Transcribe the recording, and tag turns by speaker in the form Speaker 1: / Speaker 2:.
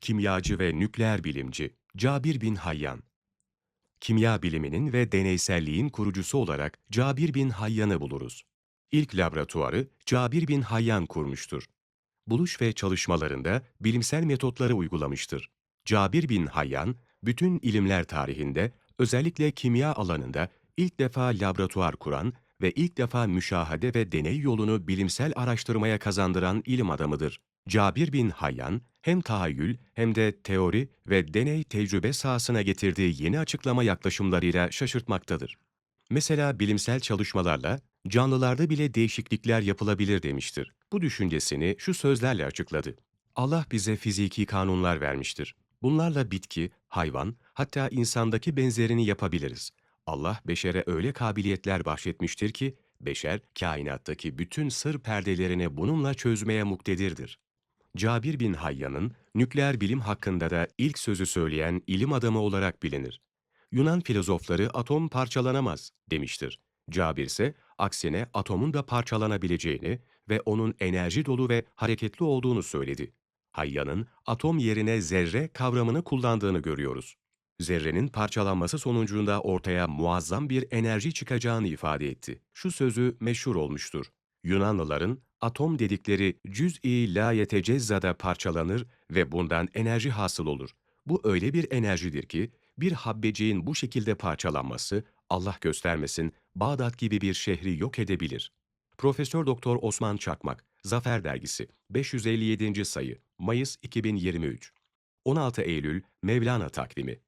Speaker 1: kimyacı ve nükleer bilimci Cabir bin Hayyan. Kimya biliminin ve deneyselliğin kurucusu olarak Cabir bin Hayyan'ı buluruz. İlk laboratuvarı Cabir bin Hayyan kurmuştur. Buluş ve çalışmalarında bilimsel metotları uygulamıştır. Cabir bin Hayyan, bütün ilimler tarihinde özellikle kimya alanında ilk defa laboratuvar kuran ve ilk defa müşahede ve deney yolunu bilimsel araştırmaya kazandıran ilim adamıdır. Cabir bin Hayyan, hem tahayyül hem de teori ve deney tecrübe sahasına getirdiği yeni açıklama yaklaşımlarıyla şaşırtmaktadır. Mesela bilimsel çalışmalarla canlılarda bile değişiklikler yapılabilir demiştir. Bu düşüncesini şu sözlerle açıkladı. Allah bize fiziki kanunlar vermiştir. Bunlarla bitki, hayvan, hatta insandaki benzerini yapabiliriz. Allah beşere öyle kabiliyetler bahşetmiştir ki, beşer kainattaki bütün sır perdelerini bununla çözmeye muktedirdir. Cabir bin Hayyan'ın nükleer bilim hakkında da ilk sözü söyleyen ilim adamı olarak bilinir. Yunan filozofları atom parçalanamaz demiştir. Cabir ise aksine atomun da parçalanabileceğini ve onun enerji dolu ve hareketli olduğunu söyledi. Hayyan'ın atom yerine zerre kavramını kullandığını görüyoruz. Zerrenin parçalanması sonucunda ortaya muazzam bir enerji çıkacağını ifade etti. Şu sözü meşhur olmuştur. Yunanlıların atom dedikleri cüz-i la yetecezzada parçalanır ve bundan enerji hasıl olur. Bu öyle bir enerjidir ki bir habbeciğin bu şekilde parçalanması Allah göstermesin Bağdat gibi bir şehri yok edebilir. Profesör Doktor Osman Çakmak, Zafer Dergisi, 557. sayı, Mayıs 2023. 16 Eylül Mevlana takvimi.